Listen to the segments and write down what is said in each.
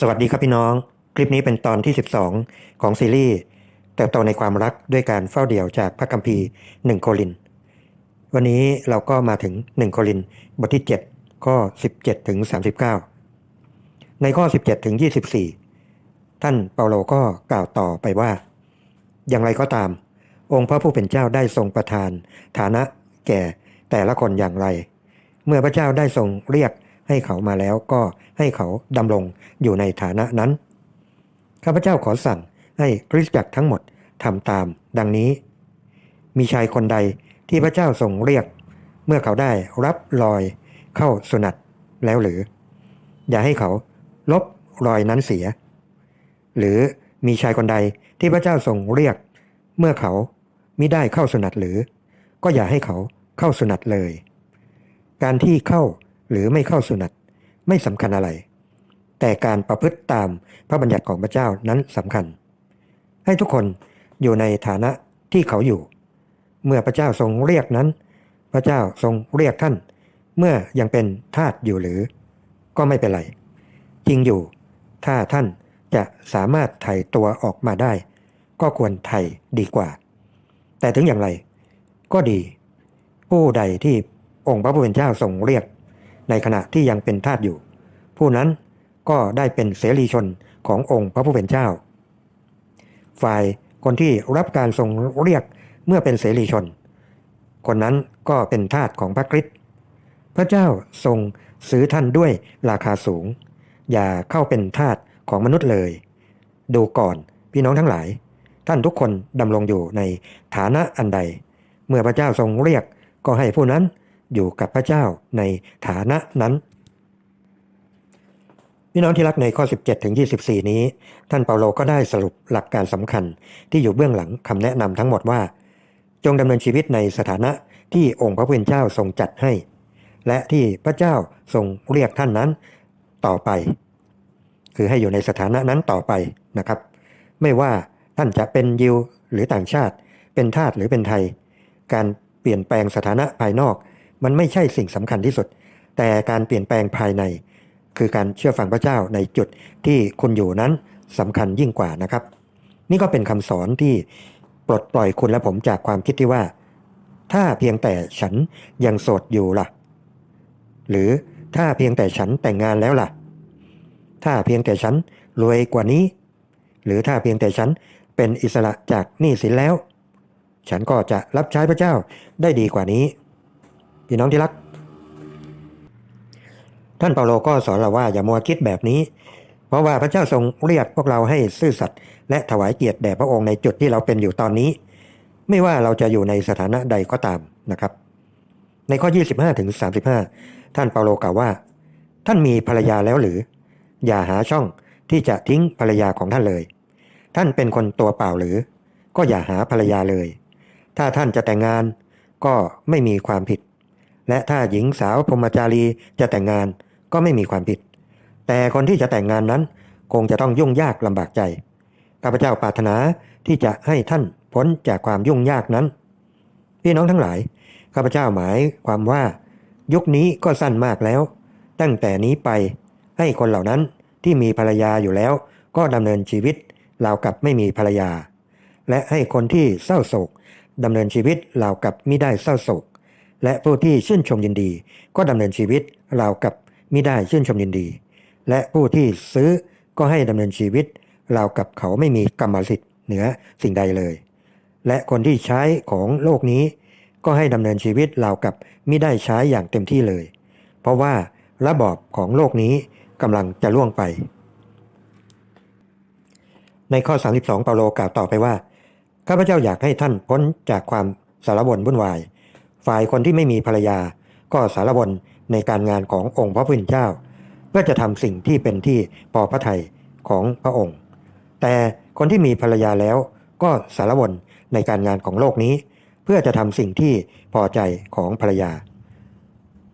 สวัสดีครับพี่น้อง คลิปนี้เป็นตอนที่ 12 ของซีรีส์เติบโตในความรักด้วยการเฝ้าเดี่ยวจากพระคัมภีร์1โคริน วันนี้เราก็มาถึง 1 โครินบทที่ 7 ข้อ 17 ถึง 39 ในข้อ 17 ถึง 24 ท่านเปาโลก็กล่าวต่อไปว่า อย่างไรก็ตาม องค์พระผู้เป็นเจ้าได้ทรงประทาน ฐานะแก่แต่ละคนอย่างไร เมื่อพระเจ้าได้ทรงเรียก ให้เขามาแล้วก็ให้เขาดำรงอยู่ในฐานะนั้น ข้าพเจ้าขอสั่งให้คริสตจักรทั้งหมดทำตาม ดังนี้ มีชายคนใดที่พระเจ้าทรงเรียก เมื่อเขาได้รับรอยเข้าสุนัตแล้วหรือ อย่าให้เขาลบรอยนั้นเสีย หรือมีชายคนใดที่พระเจ้าทรงเรียก เมื่อเขามิได้เข้าสุนัตหรือ ก็อย่าให้เขาเข้าสุนัตเลย การที่เข้า หรือไม่เข้าสุนัตไม่สำคัญอะไร แต่การประพฤติตามพระบัญญัติของพระเจ้านั้นสำคัญ ให้ทุกคนอยู่ในฐานะที่เขาอยู่ เมื่อพระเจ้าทรงเรียกนั้น พระเจ้าทรงเรียกท่าน เมื่อยังเป็นทาสอยู่หรือ ก็ไม่เป็นไร จริงอยู่ ถ้าท่านจะสามารถไถ่ตัวออกมาได้ ก็ควรไถ่ดีกว่า แต่ถึงอย่างไร ก็ดี ผู้ใดที่องค์พระผู้เป็นเจ้าทรงเรียก ในขณะที่ยังเป็นทาสอยู่ ผู้นั้นก็ได้เป็นเสรีชนขององค์พระผู้เป็นเจ้า ฝ่ายคนที่รับการทรงเรียกเมื่อเป็นเสรีชน คนนั้นก็เป็นทาสของพระคริสต์พระเจ้าทรงซื้อท่านด้วยราคาสูง อย่าเข้าเป็นทาสของมนุษย์เลย ดูก่อนพี่น้องทั้งหลาย ท่านทุกคนดำรงอยู่ในฐานะอันใด เมื่อพระเจ้าทรงเรียกก็ให้ผู้นั้น อยู่กับพระเจ้าในฐานะนั้นพี่น้องที่รักในข้อ 17 ถึง 24 นี้ ท่านเปาโลก็ได้สรุปหลักการสำคัญที่อยู่เบื้องหลังคำแนะนำทั้งหมดว่า จงดำเนินชีวิตในสถานะที่องค์พระผู้เป็นเจ้าทรงจัดให้ และที่พระเจ้าทรงเรียกท่านนั้นต่อไป คือให้อยู่ในสถานะนั้นต่อไปนะครับ ไม่ว่าท่านจะเป็นยิวหรือต่างชาติ เป็นทาสหรือเป็นไทย การเปลี่ยนแปลงสถานะภายนอก มันไม่ใช่สิ่งสำคัญที่สุด แต่การเปลี่ยนแปลงภายใน คือการเชื่อฟังพระเจ้าในจุดที่คุณอยู่นั้นสำคัญยิ่งกว่านะครับ นี่ก็เป็นคำสอนที่ปลดปล่อยคุณและผมจากความคิดที่ว่า ถ้าเพียงแต่ฉันยังโสดอยู่ล่ะ หรือถ้าเพียงแต่ฉันแต่งงานแล้วล่ะ ถ้าเพียงแต่ฉันรวยกว่านี้ หรือถ้าเพียงแต่ฉันเป็นอิสระจากหนี้สินแล้ว ฉันก็จะรับใช้พระเจ้าได้ดีกว่านี้ พี่น้องที่รัก ท่านเปาโลก็สอนเราว่าอย่ามัวคิดแบบนี้ เพราะว่าพระเจ้าทรงเรียกพวกเราให้ซื่อสัตย์และถวายเกียรติแด่พระองค์ในจุดที่เราเป็นอยู่ตอนนี้ ไม่ว่าเราจะอยู่ในสถานะใดก็ตามนะครับ ในข้อ 25ถึง35 ท่านเปาโลกล่าวว่า ท่านมีภรรยาแล้วหรือ อย่าหาช่องที่จะทิ้งภรรยาของท่านเลย ท่านเป็นคนตัวเปล่าหรือ ก็อย่าหาภรรยาเลย ถ้าท่านจะแต่งงานก็ไม่มีความผิด และถ้าหญิงสาวพรหมจารีจะแต่งงานก็ไม่มีความผิด แต่คนที่จะแต่งงานนั้นคงจะต้องยุ่งยากลำบากใจ ข้าพเจ้าปรารถนาที่จะให้ท่านพ้นจากความยุ่งยากนั้น พี่น้องทั้งหลาย ข้าพเจ้าหมายความว่า ยุคนี้ก็สั้นมากแล้ว ตั้งแต่นี้ไปให้คนเหล่านั้นที่มีภรรยาอยู่แล้ว ก็ดำเนินชีวิตราวกับไม่มีภรรยา และให้คนที่เศร้าโศกดำเนินชีวิตราวกับไมิได้เศร้าโศก และผู้ที่ชื่นชมยินดี ก็ดำเนินชีวิตราวกับมิได้ชื่นชมยินดี และผู้ที่ซื้อก็ให้ดำเนินชีวิตราวกับเขาไม่มีกรรมสิทธิ์เหนือสิ่งใดเลย และคนที่ใช้ของโลกนี้ ก็ให้ดำเนินชีวิตราวกับมิได้ใช้อย่างเต็มที่เลย เพราะว่าระบอบของโลกนี้กำลังจะล่วงไป ในข้อ 32 เปาโลกล่าวต่อไปว่าข้าพเจ้าอยากให้ท่านพ้นจากความสารวนวุ่นวาย ฝ่ายคนที่ไม่มีภรรยา ก็สารวนในการงานขององค์พระผู้เป็นเจ้า เพื่อจะทำสิ่งที่เป็นที่พอพระทัยของพระองค์ แต่คนที่มีภรรยาแล้วก็สารวนในการงานของโลกนี้ เพื่อจะทำสิ่งที่พอใจของภรรยา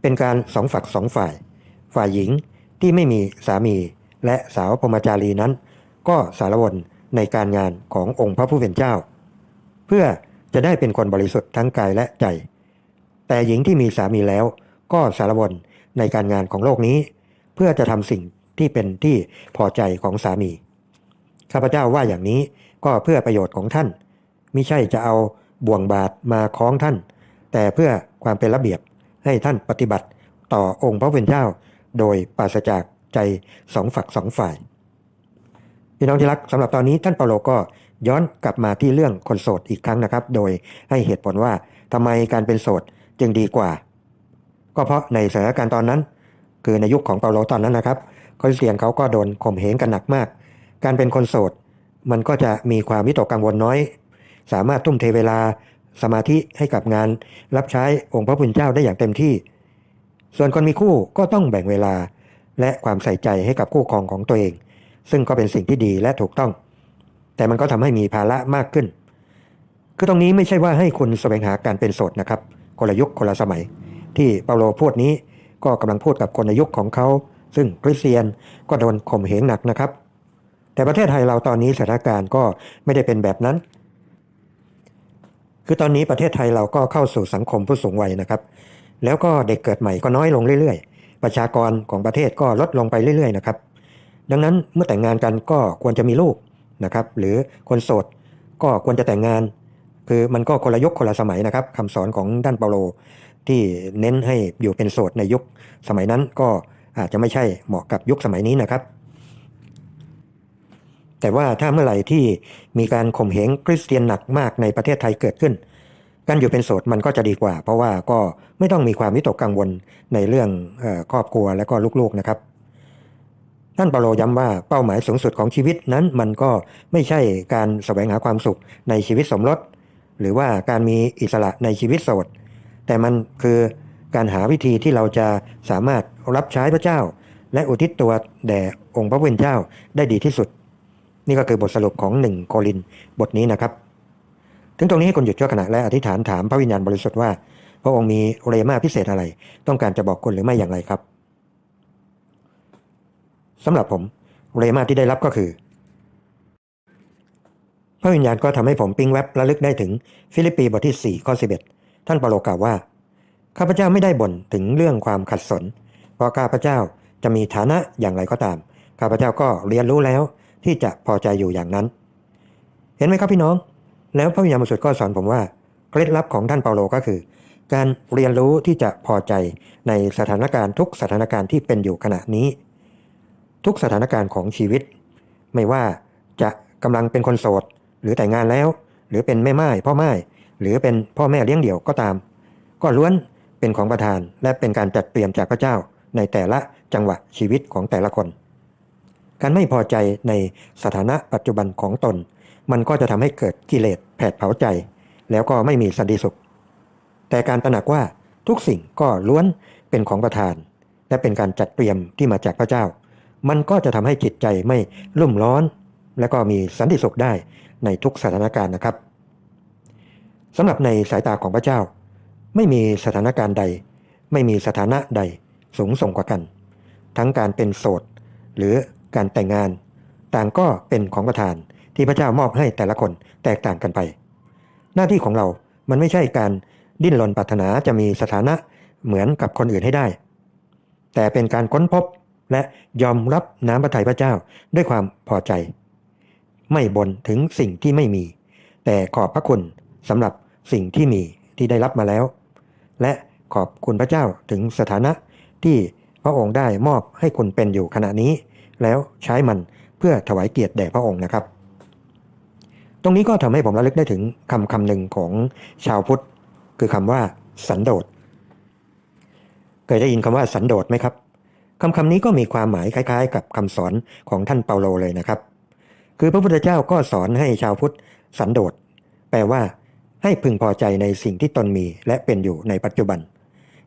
เป็นการสองฝักสองฝ่าย ฝ่ายหญิงที่ไม่มีสามีและสาวพรหมจารีนั้น ก็สารวนในการงานขององค์พระผู้เป็นเจ้า เพื่อจะได้เป็นคนบริสุทธิ์ทั้งกายและใจ แต่หญิงที่มีสามีแล้วก็สารวนในการงานของโลกนี้ เพื่อจะทำสิ่งที่เป็นที่พอใจของสามี ข้าพเจ้าว่าอย่างนี้ก็เพื่อประโยชน์ของท่านมิใช่จะเอาบ่วงบาทมาคล้องท่าน แต่เพื่อความเป็นระเบียบให้ท่านปฏิบัติต่อองค์พระเป็นเจ้า โดยปราศจากใจสองฝักสองฝ่ายพี่น้องที่รักสำหรับตอนนี้ท่านเปาโลก็ย้อนกลับมาที่เรื่องคนโสดอีกครั้งนะครับ โดยให้เหตุผลว่าทำไมการเป็นโสด จึงดีกว่า ก็เพราะในสถานการณ์ตอนนั้น คือในยุคของเปาโลตอนนั้นนะครับคริสเตียนเขาก็โดนข่มเหงกันหนักมาก การเป็นคนโสด มันก็จะมีความวิตกกังวลน้อย สามารถทุ่มเทเวลาสมาธิให้กับงาน รับใช้องค์พระผู้เป็นเจ้าได้อย่างเต็มที่ ส่วนคนมีคู่ก็ต้องแบ่งเวลาและความใส่ใจให้กับคู่ครองของตัวเอง ซึ่งก็เป็นสิ่งที่ดีและถูกต้อง แต่มันก็ทำให้มีภาระมากขึ้น คือตรงนี้ไม่ใช่ว่าให้คุณแสวงหาการเป็นโสดนะครับ คนละยุคคนละสมัย ที่เปาโลพูดนี้ก็กำลังพูดกับคนในยุคของเขา ซึ่งคริสเตียนก็โดนข่มเหงหนักนะครับ แต่ประเทศไทยเราตอนนี้สถานการณ์ก็ไม่ได้เป็นแบบนั้น คือตอนนี้ประเทศไทยเราก็เข้าสู่สังคมผู้สูงวัยนะครับ แล้วก็เด็กเกิดใหม่ก็น้อยลงเรื่อยๆ ประชากรของประเทศก็ลดลงไปเรื่อยๆนะครับ ดังนั้นเมื่อแต่งงานกันก็ควรจะมีลูกนะครับ หรือคนโสดก็ควรจะแต่งงาน คือมันก็คนละยุคคนละสมัยนะครับคำสอนของด้านเปาโล ที่เน้นให้อยู่เป็นโสดในยุคสมัยนั้นก็อาจจะไม่ใช่เหมาะกับยุคสมัยนี้นะครับแต่ว่าถ้าเมื่อไหร่ที่มีการข่มเหงคริสเตียนหนักมากในประเทศไทยเกิดขึ้น การอยู่เป็นโสดมันก็จะดีกว่า เพราะว่าก็ไม่ต้องมีความวิตกกังวลในเรื่องครอบครัวและก็ลูกๆนะครับท่านเปาโลย้ำว่าเป้าหมายสูงสุดของชีวิตนั้นมันก็ไม่ใช่การแสวงหาความสุขในชีวิตสมรส หรือว่าการมีอิสระในชีวิตโสด แต่มันคือการหาวิธีที่เราจะสามารถรับใช้พระเจ้า และอุทิศตัวแด่องค์พระผู้เป็นเจ้าได้ดีที่สุด นี่ก็คือบทสรุปของหนึ่งโครินบทนี้นะครับถึงตรงนี้ให้คุณหยุดชั่วขณะและอธิษฐานถามพระวิญญาณบริสุทธิ์ว่าพระองค์มีเรมาพิเศษอะไร ต้องการจะบอกคุณหรือไม่อย่างไรครับสำหรับผมเรมาที่ได้รับก็คือ พระวิญญาณก็ทำให้ผมปิ๊งแวบระลึกได้ถึงฟิลิปปีบทที่ 4 ข้อ 11 ท่านเปาโลกล่าวว่า ข้าพเจ้าไม่ได้บ่นถึงเรื่องความขัดสน เพราะข้าพเจ้าจะมีฐานะอย่างไรก็ตาม ข้าพเจ้าก็เรียนรู้แล้วที่จะพอใจอยู่อย่างนั้น เห็นไหมครับพี่น้อง แล้วพระวิญญาณบริสุทธิ์ก็สอนผมว่าเคล็ดลับของท่านเปาโลก็คือ การเรียนรู้ที่จะพอใจในสถานการณ์ทุกสถานการณ์ที่เป็นอยู่ขณะนี้ ทุกสถานการณ์ของชีวิต ไม่ว่าจะกำลังเป็นคนโสด หรือแต่งงานแล้ว หรือเป็นแม่ไม้พ่อไม้หรือเป็นพ่อแม่เลี้ยงเดี่ยวก็ตาม ก็ล้วนเป็นของประทานและเป็นการจัดเตรียมจากพระเจ้าในแต่ละจังหวะชีวิตของแต่ละคน การไม่พอใจในสถานะปัจจุบันของตน มันก็จะทำให้เกิดกิเลสแผดเผาใจ แล้วก็ไม่มีสันติสุข แต่การตระหนักว่าทุกสิ่งก็ล้วนเป็นของประทาน และเป็นการจัดเตรียมที่มาจากพระเจ้า มันก็จะทำให้จิตใจไม่รุ่มร้อน และก็มีสันติสุขได้ ในทุกสถานการณ์นะครับสำหรับในสายตาของพระเจ้า ไม่มีสถานการณ์ใด ไม่มีสถานะใดสูงส่งกว่ากัน ทั้งการเป็นโสด หรือการแต่งงาน ต่างก็เป็นของประทานที่พระเจ้ามอบให้แต่ละคนแตกต่างกันไป หน้าที่ของเรา มันไม่ใช่การดิ้นรนปรารถนาจะมีสถานะเหมือนกับคนอื่นให้ได้ แต่เป็นการค้นพบและยอมรับน้ำพระทัยพระเจ้าด้วยความพอใจ ไม่บ่นถึงสิ่งที่ไม่มี แต่ขอบพระคุณสำหรับสิ่งที่มีที่ได้รับมาแล้ว และขอบคุณพระเจ้าถึงสถานะที่พระองค์ได้มอบให้คุณเป็นอยู่ขณะนี้ แล้วใช้มันเพื่อถวายเกียรติแด่พระองค์นะครับ ตรงนี้ก็ทำให้ผมระลึกได้ถึงคำคำหนึ่งของชาวพุทธ คือคำว่าสันโดษเคยได้ยินคำว่าสันโดษไหมครับคำคำนี้ก็มีความหมายคล้าย ๆ กับคำสอนของท่านเปาโลเลยนะครับ คือพระพุทธเจ้าก็สอนให้ชาวพุทธสันโดษแปลว่าให้พึงพอใจในสิ่งที่ตนมีและเป็นอยู่ในปัจจุบัน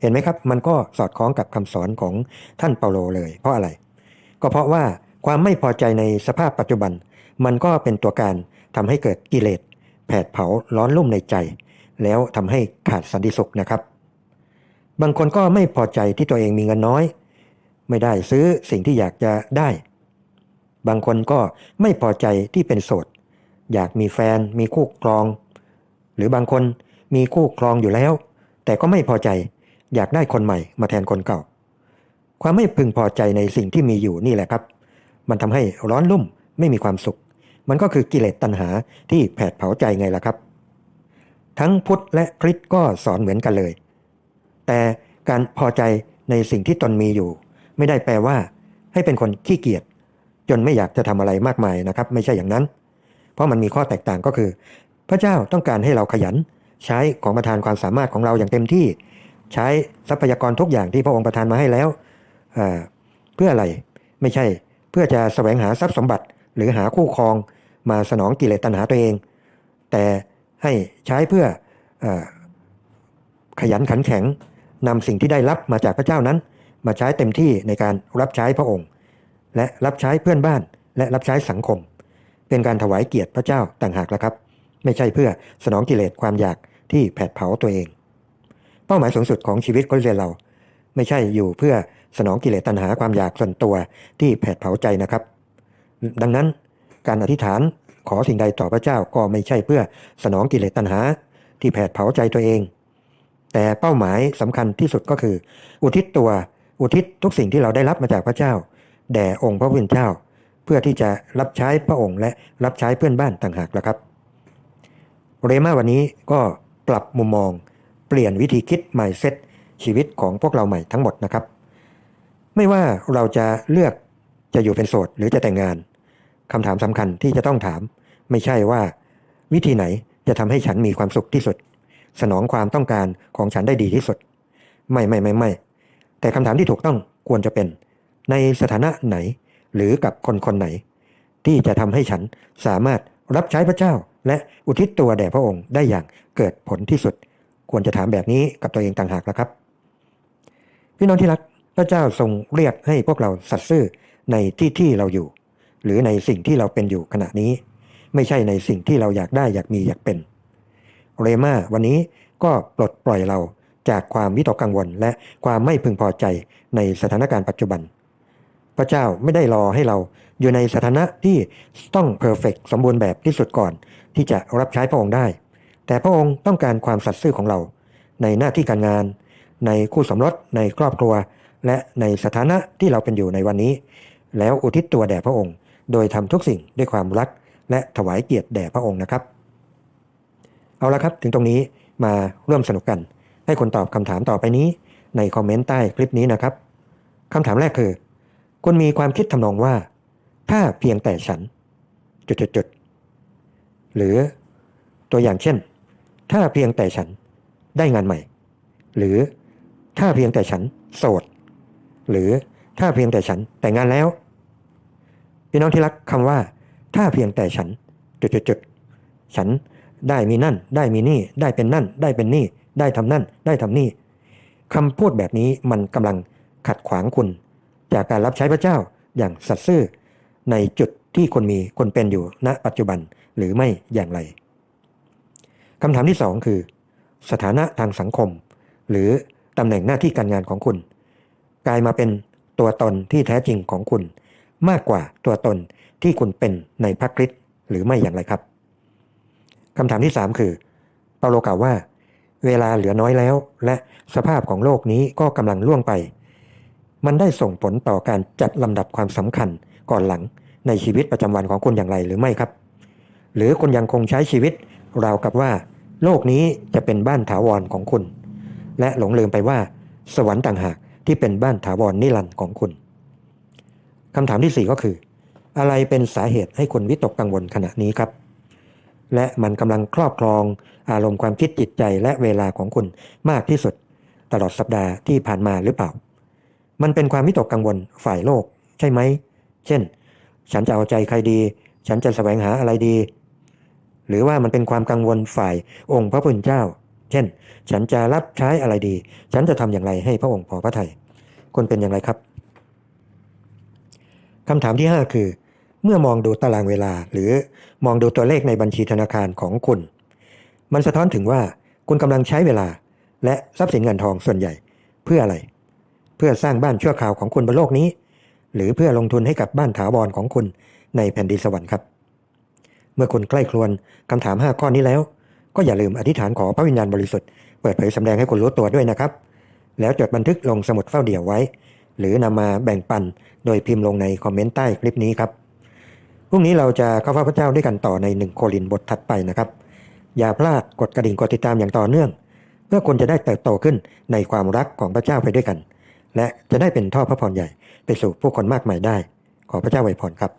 เห็นไหมครับ มันก็สอดคล้องกับคำสอนของท่านเปาโลเลย เพราะอะไร ก็เพราะว่าความไม่พอใจในสภาพปัจจุบัน มันก็เป็นตัวการทำให้เกิดกิเลสแผดเผาร้อนรุ่มในใจ แล้วทำให้ขาดสันติสุขนะครับ บางคนก็ไม่พอใจที่ตัวเองมีเงินน้อย ไม่ได้ซื้อสิ่งที่อยากจะได้ บางคนก็ไม่พอใจที่เป็นโสด อยากมีแฟนมีคู่ครอง หรือบางคนมีคู่ครองอยู่แล้ว แต่ก็ไม่พอใจ อยากได้คนใหม่มาแทนคนเก่า ความไม่พึงพอใจในสิ่งที่มีอยู่นี่แหละครับ มันทำให้ร้อนรุ่มไม่มีความสุข มันก็คือกิเลสตัณหาที่แผดเผาใจไงล่ะครับ ทั้งพุทธและคริสต์ก็สอนเหมือนกันเลย แต่การพอใจในสิ่งที่ตนมีอยู่ ไม่ได้แปลว่า ให้เป็นคนขี้เกียจ จนไม่อยากจะทำอะไรมากมายนะครับ ไม่ใช่อย่างนั้น เพราะมันมีข้อแตกต่างก็คือ พระเจ้าต้องการให้เราขยัน ใช้ของประทานความสามารถของเราอย่างเต็มที่ ใช้ทรัพยากรทุกอย่างที่พระองค์ประทานมาให้แล้วอ่าเพื่ออะไรไม่ใช่เพื่อจะแสวงหาทรัพย์สมบัติ หรือหาคู่ครองมาสนองกิเลสตัณหาตัวเอง แต่ให้ใช้เพื่ออขยันขันแข็งนำสิ่งที่ได้รับมาจากพระเจ้านั้น มาใช้เต็มที่ในการรับใช้พระองค์ และรับใช้เพื่อนบ้าน และรับใช้สังคม เป็นการถวายเกียรติพระเจ้าต่างหากแล้วครับ ไม่ใช่เพื่อสนองกิเลสความอยากที่แผดเผาตัวเอง เป้าหมายสูงสุดของชีวิตคนเรียนเรา ไม่ใช่อยู่เพื่อสนองกิเลสตัณหาความอยากส่วนตัวที่แผดเผาใจนะครับ ดังนั้นการอธิษฐานขอสิ่งใดต่อพระเจ้าก็ไม่ใช่เพื่อสนองกิเลสตัณหาที่แผดเผาใจตัวเอง แต่เป้าหมายสำคัญที่สุดก็คือ อุทิศตัวอุทิศทุกสิ่งที่เราได้รับมาจากพระเจ้า แด่องค์พระผู้เป็นเจ้า เพื่อที่จะรับใช้พระองค์และรับใช้เพื่อนบ้านต่างหากแล้วครับ เรมาวันนี้ก็ปรับมุมมอง เปลี่ยนวิธีคิด mindset ชีวิตของพวกเราใหม่ทั้งหมดนะครับ ไม่ว่าเราจะเลือกจะอยู่เป็นโสดหรือจะแต่งงานคำถามสำคัญที่จะต้องถาม ไม่ใช่ว่า วิธีไหนจะทำให้ฉันมีความสุขที่สุด สนองความต้องการของฉันได้ดีที่สุด ไม่ไม่ไม่ไม่แต่คำถามที่ถูกต้องควรจะเป็น ในสถานะไหน หรือกับคนคนไหน ที่จะทำให้ฉันสามารถรับใช้พระเจ้า และอุทิศตัวแด่พระองค์ได้อย่างเกิดผลที่สุด ควรจะถามแบบนี้กับตัวเองต่างหากแล้วครับ พี่น้องที่รักพระเจ้าทรงเรียกให้พวกเราสัตย์ซื่อในที่ที่เราอยู่ หรือในสิ่งที่เราเป็นอยู่ขณะนี้ ไม่ใช่ในสิ่งที่เราอยากได้อยากมีอยากเป็นเรมาวันนี้ก็ปลดปล่อยเราจากความวิตกกังวลและความไม่พึงพอใจในสถานการณ์ปัจจุบัน พระเจ้าไม่ได้รอให้เราอยู่ในสถานะที่ต้องเพอร์เฟกสมบูรณ์แบบที่สุดก่อน ที่จะรับใช้พระองค์ได้ แต่พระองค์ต้องการความสัตย์ซื่อของเรา ในหน้าที่การงาน ในคู่สมรสในครอบครัว และในสถานะที่เราเป็นอยู่ในวันนี้ แล้วอุทิศตัวแด่พระองค์ โดยทำทุกสิ่งด้วยความรัก และถวายเกียรติแด่พระองค์นะครับ เอาละครับถึงตรงนี้มาร่วมสนุกกัน ให้คนตอบคำถามต่อไปนี้ ในคอมเมนต์ใต้คลิปนี้นะครับคำถามแรกคือ คุณมีความคิดทำนองว่า ถ้าเพียงแต่ฉัน จุดๆหรือตัวอย่างเช่น ถ้าเพียงแต่ฉันได้งานใหม่ หรือถ้าเพียงแต่ฉันโสด หรือถ้าเพียงแต่ฉันแต่งงานแล้ว พี่น้องที่รักคำว่า ถ้าเพียงแต่ฉัน จุดๆฉันได้มีนั่น ได้มีนี่ ได้เป็นนั่น ได้เป็นนี่ ได้ทำนั่น ได้ทำนี่คำพูดแบบนี้มันกำลังขัดขวางคุณ จากการรับใช้พระเจ้าอย่างสัตย์ซื่อในจุดที่คนมีคนเป็นอยู่ณปัจจุบันหรือไม่อย่างไรคำถามที่สองคือ สถานะทางสังคม หรือตำแหน่งหน้าที่การงานของคุณ กลายมาเป็นตัวตนที่แท้จริงของคุณ มากกว่าตัวตนที่คุณเป็นในพระคริสต์หรือไม่อย่างไรครับคำถามที่สามคือเปาโลกล่าวว่า เวลาเหลือน้อยแล้ว และสภาพของโลกนี้ก็กำลังล่วงไป มันได้ส่งผลต่อการจัดลำดับความสำคัญก่อนหลังในชีวิตประจำวันของคุณอย่างไรหรือไม่ครับ หรือคุณยังคงใช้ชีวิตราวกับว่า โลกนี้จะเป็นบ้านถาวรของคุณ และหลงลืมไปว่า สวรรค์ต่างหากที่เป็นบ้านถาวรนิรันดร์ของคุณคำถามที่สี่ก็คือ อะไรเป็นสาเหตุให้คุณวิตกกังวลขณะนี้ครับ และมันกำลังครอบครองอารมณ์ความคิดจิตใจและเวลาของคุณมากที่สุด ตลอดสัปดาห์ที่ผ่านมาหรือเปล่า มันเป็นความวิตกกังวลฝ่ายโลก ใช่ไหม เช่น ฉันจะเอาใจใครดี ฉันจะแสวงหาอะไรดี หรือว่ามันเป็นความกังวลฝ่ายองค์พระผู้เป็นเจ้า เช่น ฉันจะรับใช้อะไรดี ฉันจะทำอย่างไรให้พระองค์พอพระทยัยคุณเป็นอย่างไรครับคำถามที่ 5 คือ เมื่อมองดูตารางเวลา หรือมองดูตัวเลขในบัญชีธนาคารของคุณ มันสะท้อนถึงว่าคุณกำลังใช้เวลา และทรัพย์สินเงินทองส่วนใหญ่ เพื่ออะไร พื่อสร้างบ้านชั่วคราวของคุณบนโลกนี้ หรือเพื่อลงทุนให้กับบ้านถาวรของคุณในแผ่นดินสวรรค์ครับ เมื่อคุณใกล้ครวนคำถาม 5 ข้อนี้แล้ว ก็อย่าลืมอธิษฐานขอพระวิญญาณบริสุทธิ์เปิดเผยสำแดงให้คุณรู้ตัวด้วยนะครับ แล้วจดบันทึกลงสมุดเฝ้าเดี่ยวไว้ หรือนำมาแบ่งปันโดยพิมพ์ลงในคอมเมนต์ใต้คลิปนี้ครับพรุ่งนี้เราจะเข้าพระเจ้าด้วยกันต่อในหนึ่งโคลินบทถัดไปนะครับ อย่าพลาดกดกระดิ่งกดติดตามอย่างต่อเนื่อง เพื่อคุณจะได้เติบโตขึ้นในความรักของพระเจ้าไปด้วยกัน และจะได้เป็นท่อพระพรใหญ่ไปสู่ผู้คนมากมายได้ ขอพระเจ้าไวยพรครับ